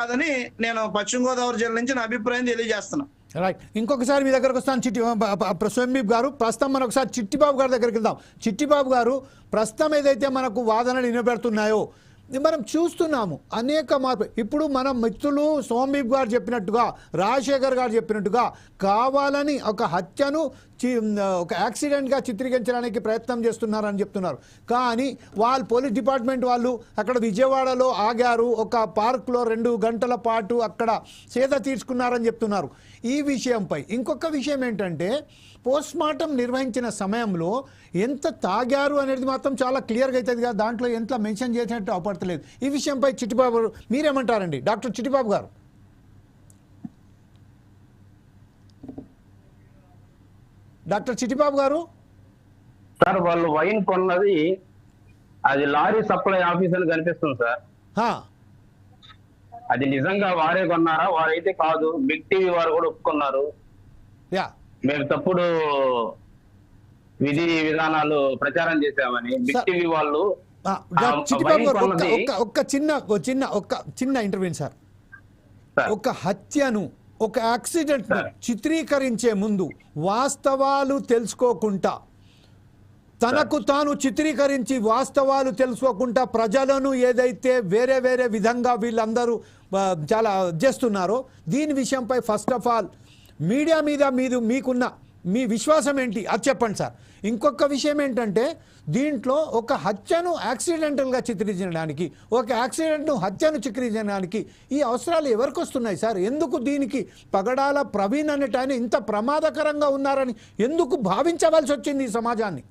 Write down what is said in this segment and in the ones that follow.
కాదని నేను పశ్చిమ గోదావరి జిల్లా నుంచి నా అభిప్రాయం తెలియజేస్తున్నా. రైట్ ఇంకొకసారి మీ దగ్గరకు వస్తాను చిట్టి స్వయంబీప్ గారు. ప్రస్తుతం మనం ఒకసారి చిట్టిబాబు గారి దగ్గరికి వెళ్దాం. చిట్టిబాబు గారు ప్రస్తుతం ఏదైతే మనకు వాదనలు నిలబెడుతున్నాయో మనం చూస్తున్నాము. అనేక మార్పు. ఇప్పుడు మన మిత్రులు సోమీప్ గారు చెప్పినట్టుగా రాజశేఖర్ గారు చెప్పినట్టుగా కావాలని ఒక హత్యను చి- ఒక యాక్సిడెంట్గా చిత్రీకరించడానికి ప్రయత్నం చేస్తున్నారని చెప్తున్నారు. కానీ వాళ్ళు పోలీస్ డిపార్ట్మెంట్ వాళ్ళు అక్కడ విజయవాడలో ఆగారు. ఒక పార్క్లో రెండు గంటల పాటు అక్కడ సేద తీర్చుకున్నారని చెప్తున్నారు. ఈ విషయంపై ఇంకొక విషయం ఏంటంటే పోస్ట్ మార్టం నిర్వహించిన సమయంలో ఎంత తాగారు అనేది మాత్రం చాలా క్లియర్గా అవుతుంది కదా. దాంట్లో ఎంత మెన్షన్ చేసినట్టు అవపడతలేదు ఈ విషయంపై చిట్టిబాబు గారు మీరేమంటారండి? డాక్టర్ చిట్టిబాబు గారు. డాక్టర్ చిట్టిబాబు గారు? సార్ వాళ్ళు వైన్ కొన్నది అది లారీ సప్లై ఆఫీస్ అని కనిపిస్తుంది సార్. అది నిజంగా వారే కొన్నారా? వారైతే కాదు. బిగ్ టీవీ వారు కూడా ఒప్పుకున్నారు. యా. మేము తప్పుడు విధి విధానాలు ప్రచారం చేశామని. బిగ్. టీవీ వాళ్ళు చిట్టిబాబు గారు ఒక్క ఒక్క ఒక్క చిన్న ఒక చిన్న ఒక్క చిన్న ఇంటర్వ్యూ సార్. ఒక హత్యను ఒక యాక్సిడెంట్. చిత్రీకరించే ముందు వాస్తవాలు తెలుసుకోకుండా తనకు తాను చిత్రీకరించి వాస్తవాలు తెలుసుకోకుండా ప్రజలను ఏదైతే వేరే వేరే విధంగా వీళ్ళందరూ చాలా చేస్తున్నారో దీని విషయంపై ఫస్ట్ ఆఫ్ ఆల్ మీడియా మీద మీరు మీకున్న మీ విశ్వాసం ఏంటి అది చెప్పండి సార్ ఇంకొక విషయం ఏంటంటే దీంట్లో ఒక హత్యను యాక్సిడెంటల్గా చిత్రించడానికి ఒక యాక్సిడెంట్ను హత్యను చిత్రించడానికి ఈ అవసరాలు ఎవరికి వస్తున్నాయి సార్? ఎందుకు దీనికి పగడాల ప్రవీణ్ అనేట ఇంత ప్రమాదకరంగా ఉన్నారని ఎందుకు భావించవలసి వచ్చింది ఈ సమాజాన్ని?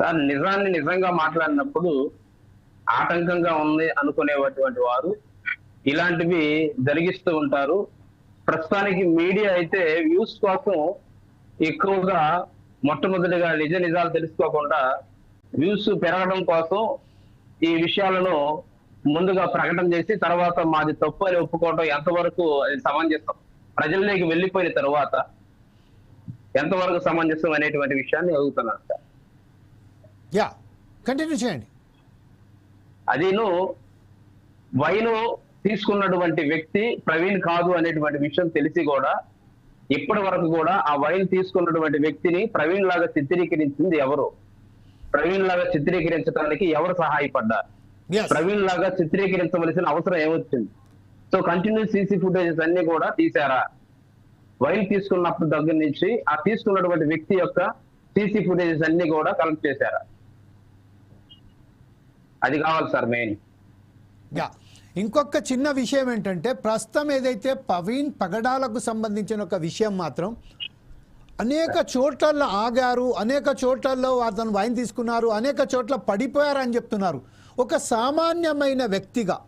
సార్ నిజాన్ని నిజంగా మాట్లాడినప్పుడు ఆటంకంగా ఉంది అనుకునేటువంటి వారు ఇలాంటివి జరిగిస్తూ ఉంటారు. ప్రస్తుతానికి మీడియా అయితే వ్యూస్ కోసం ఎక్కువగా మొట్టమొదటిగా నిజ నిజాలు తెలుసుకోకుండా వ్యూస్ పెరగడం కోసం ఈ విషయాలను ముందుగా ప్రకటన చేసి తర్వాత మాది తప్పు అని ఒప్పుకోవడం ఎంతవరకు అది సమంజసం? ప్రజల్లోకి వెళ్ళిపోయిన తర్వాత ఎంతవరకు సమంజసం అనేటువంటి విషయాన్ని అడుగుతున్నాను సార్. యా కంటిన్యూ చేయండి. అదిను వైను తీసుకున్నటువంటి వ్యక్తి ప్రవీణ్ కాదు అనేటువంటి విషయం తెలిసి కూడా ఇప్పటి వరకు కూడా ఆ వైన్ తీసుకున్నటువంటి వ్యక్తిని ప్రవీణ్ లాగా చిత్రీకరించింది ఎవరు? ప్రవీణ్ లాగా చిత్రీకరించడానికి ఎవరు సహాయపడ్డారు? ప్రవీణ్ లాగా చిత్రీకరించవలసిన అవసరం ఏమొచ్చింది? సో కంటిన్యూ సీసీ ఫుటేజెస్ అన్ని కూడా తీశారా? వైన్ తీసుకున్నప్పుడు దగ్గర నుంచి ఆ తీసుకున్నటువంటి వ్యక్తి యొక్క సీసీ ఫుటేజెస్ అన్ని కూడా కలెక్ట్ చేశారా? అది కావాలి సార్ మెయిన్. ఇంకొక చిన్న విషయం ఏంటంటే ప్రస్తుతం ఏదైతే పవీన్ పగడాలకు సంబంధించిన ఒక విషయం మాత్రం అనేక చోట్లలో ఆగారు అనేక చోట్లలో అతను వైన్ తీసుకున్నారు అనేక చోట్ల పడిపోయారు అని చెప్తున్నారు. ఒక సామాన్యమైన వ్యక్తిగా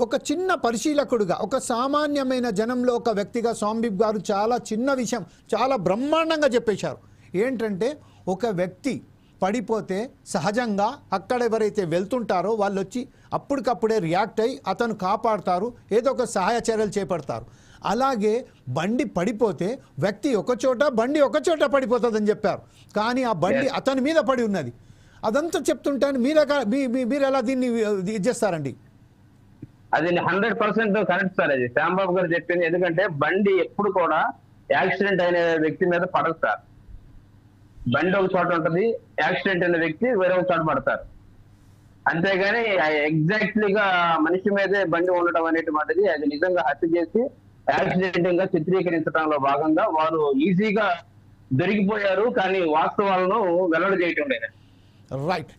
ఒక చిన్న పరిశీలకుడుగా ఒక సామాన్యమైన జనంలో ఒక వ్యక్తిగా స్వామిబ్ గారు చాలా చిన్న విషయం చాలా బ్రహ్మాండంగా చెప్పేశారు. ఏంటంటే ఒక వ్యక్తి పడిపోతే సహజంగా అక్కడ ఎవరైతే వెళ్తుంటారో వాళ్ళు వచ్చి అప్పటికప్పుడే రియాక్ట్ అయ్యి అతను కాపాడుతారు ఏదో ఒక సహాయ చర్యలు చేపడతారు. అలాగే బండి పడిపోతే వ్యక్తి ఒక చోట బండి ఒక చోట పడిపోతుందని చెప్పారు. కానీ ఆ బండి. అతని మీద పడి ఉన్నది. అదంతా చెప్తుంటే మీరు మీరు ఎలా దీన్ని చేస్తారండి? అది హండ్రెడ్ పర్సెంట్ కరెక్ట్ సార్ అది. శ్యాంబాబు గారు చెప్పింది. ఎందుకంటే బండి ఎప్పుడు కూడా యాక్సిడెంట్ అయిన వ్యక్తి మీద పడదు సార్. బండి ఒక చోట ఉంటది యాక్సిడెంట్ అయిన వ్యక్తి వేరే ఒక చోట పడతారు. అంతేగాని ఎగ్జాక్ట్లీగా మనిషి మీదే బండి ఉండటం అనేటువంటిది అది నిజంగా హత్య చేసి యాక్సిడెంట్గా చిత్రీకరించడంలో భాగంగా వారు ఈజీగా దొరికిపోయారు కానీ వాస్తవాలను వెల్లడి చేయటం లేదు. రైట్